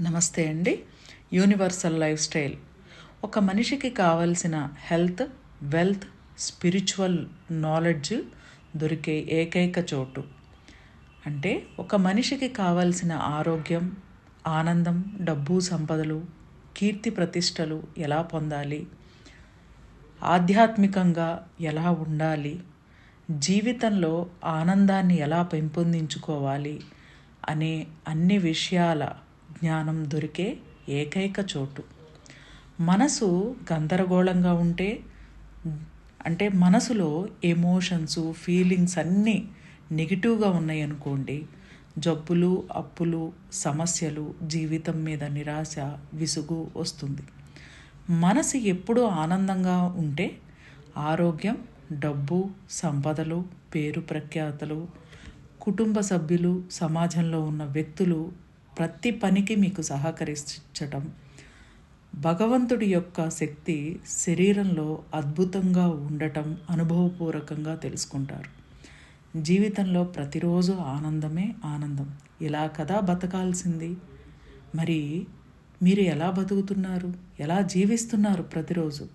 నమస్తే అండి. Universal lifestyle. ఒక మనిషికి కావలసిన హెల్త్ వెల్త్ స్పిరిచువల్ నాలెడ్జ్ దొరికే ఏకైక చోటు. అంటే ఒక మనిషికి కావలసిన ఆరోగ్యం ఆనందం డబ్బు సంపదలు కీర్తి ప్రతిష్టలు ఎలా పొందాలి? ఆధ్యాత్మికంగా ఎలా ఉండాలి? జీవితంలో ఆనందాన్ని ఎలా పెంపొందించుకోవాలి? అనే అన్ని విషయాల జ్ఞానం దొరికే ఏకైక చోటు. మనసు గందరగోళంగా ఉంటే అంటే మనసులో ఎమోషన్స్ ఫీలింగ్స్ అన్నీ నెగిటివ్గా ఉన్నాయనుకోండి జబ్బులు అప్పులు సమస్యలు జీవితం మీద నిరాశ విసుగు వస్తుంది. మనసు ఎప్పుడూ ఆనందంగా ఉంటే ఆరోగ్యం డబ్బు సంపదలు పేరు ప్రఖ్యాతలు కుటుంబ సభ్యులు సమాజంలో ఉన్న వ్యక్తులు ప్రతి పనికి మీకు సహకరించటం. భగవంతుడి యొక్క శక్తి శరీరంలో అద్భుతంగా ఉండటం అనుభవపూర్వకంగా తెలుసుకుంటారు. జీవితంలో ప్రతిరోజు ఆనందమే ఆనందం. ఇలా కదా బతకాల్సింది? మరి మీరు ఎలా బతుకుతున్నారు? ఎలా జీవిస్తున్నారు ప్రతిరోజు?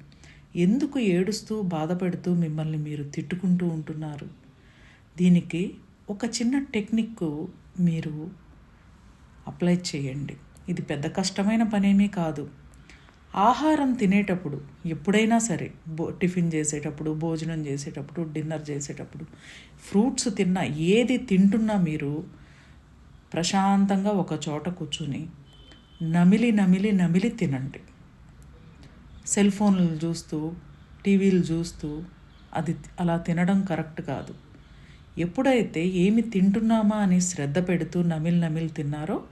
ఎందుకు ఏడుస్తూ బాధపడుతూ మిమ్మల్ని మీరు తిట్టుకుంటూ ఉంటున్నారు? దీనికి ఒక చిన్న టెక్నిక్ మీరు అప్లై చేయండి. ఇది పెద్ద కష్టమైన పనేమీ కాదు. ఆహారం తినేటప్పుడు ఎప్పుడైనా సరే బో టిఫిన్ చేసేటప్పుడు భోజనం చేసేటప్పుడు డిన్నర్ చేసేటప్పుడు ఫ్రూట్స్ తిన్నా ఏది తింటున్నా మీరు ప్రశాంతంగా ఒక చోట కూర్చుని నమిలి నమిలి నమిలి తినండి. సెల్ ఫోన్లు చూస్తూ టీవీలు చూస్తూ అది అలా తినడం కరెక్ట్ కాదు. ఎప్పుడైతే ఏమి తింటున్నామా అని శ్రద్ధ పెడుతూ నమిలి నమిలి తిన్నారో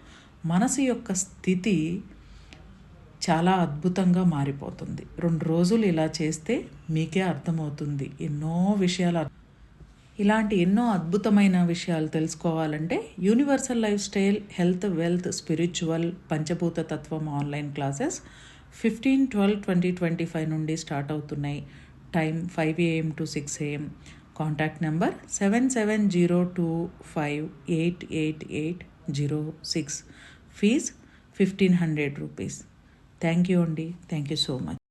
మనసు యొక్క స్థితి చాలా అద్భుతంగా మారిపోతుంది. రెండు రోజులు ఇలా చేస్తే మీకే అర్థమవుతుంది. ఎన్నో విషయాలు ఇలాంటి ఎన్నో అద్భుతమైన విషయాలు తెలుసుకోవాలంటే universal lifestyle health wealth spiritual పంచభూత తత్వం online classes fifteen twelve twenty twenty five నుండి స్టార్ట్ అవుతున్నాయి. Time five AM to six AM. Contact number seven seven zero two five eight eight eight zero six. Fees fifteen hundred rupees thank you అండి thank you so much